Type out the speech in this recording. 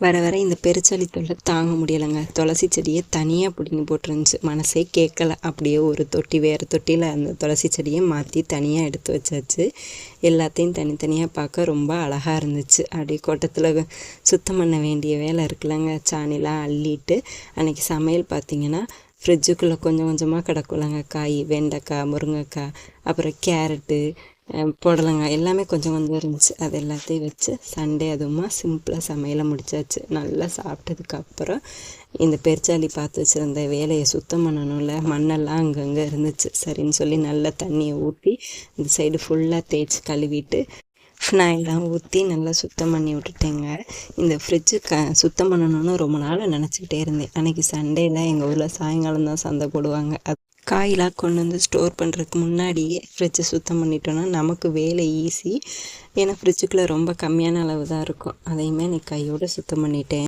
வர வர இந்த பெருச்சளி தொல்லை தாங்க முடியலைங்க. துளசி செடியை தனியாக பிடிங்கி போட்டுருந்துச்சு. மனசே கேட்கல. அப்படியே ஒரு தொட்டி வேறு தொட்டியில் அந்த துளசி செடியை மாற்றி தனியாக எடுத்து வச்சாச்சு. எல்லாத்தையும் தனித்தனியாக பார்க்க ரொம்ப அழகாக இருந்துச்சு. அப்படியே கோட்டத்தில் சுத்தம் பண்ண வேண்டிய வேலை இருக்குல்லங்க. சாணிலாம் அள்ளிட்டு அன்றைக்கி சமையல் பார்த்திங்கன்னா ஃப்ரிட்ஜுக்குள்ளே கொஞ்சம் கொஞ்சமாக கிடக்குலங்க காய் வெண்டைக்காய் முருங்கைக்காய் அப்புறம் கேரட்டு புடலங்காய் எல்லாமே கொஞ்சம் கொஞ்சம் இருந்துச்சு. அது எல்லாத்தையும் வச்சு சண்டே அதுவுமா சிம்பிளாக சமையலை முடிச்சாச்சு. நல்லா சாப்பிட்டதுக்கப்புறம் இந்த பெருச்சாளி பார்த்து வச்சுருந்த வேலையை சுத்தம் பண்ணணும்ல மண்ணெல்லாம் அங்கங்கே இருந்துச்சு. சரின்னு சொல்லி நல்லா தண்ணியை ஊற்றி இந்த சைடு ஃபுல்லாக தேய்ச்சி கழுவிட்டு ஃபினாயிலாம் ஊற்றி நல்லா சுத்தம் பண்ணி விட்டுட்டேங்க. இந்த ஃப்ரிட்ஜு க சுத்தம் பண்ணணும்னு ரொம்ப நாள் நினச்சிக்கிட்டே இருந்தேன். அன்றைக்கி சண்டேயில் எங்கள் ஊரில் சாயங்காலம் தான் சந்தை போடுவாங்க. அது காயெலாம் கொண்டு வந்து ஸ்டோர் பண்ணுறதுக்கு முன்னாடியே ஃப்ரிட்ஜை சுத்தம் பண்ணிட்டோன்னா நமக்கு வேலை ஈஸி ஏன்னா ஃப்ரிட்ஜுக்குள்ளே ரொம்ப கம்மியான அளவு தான் இருக்கும். அதையுமே நீ கையோடு சுத்தம் பண்ணிட்டேன்.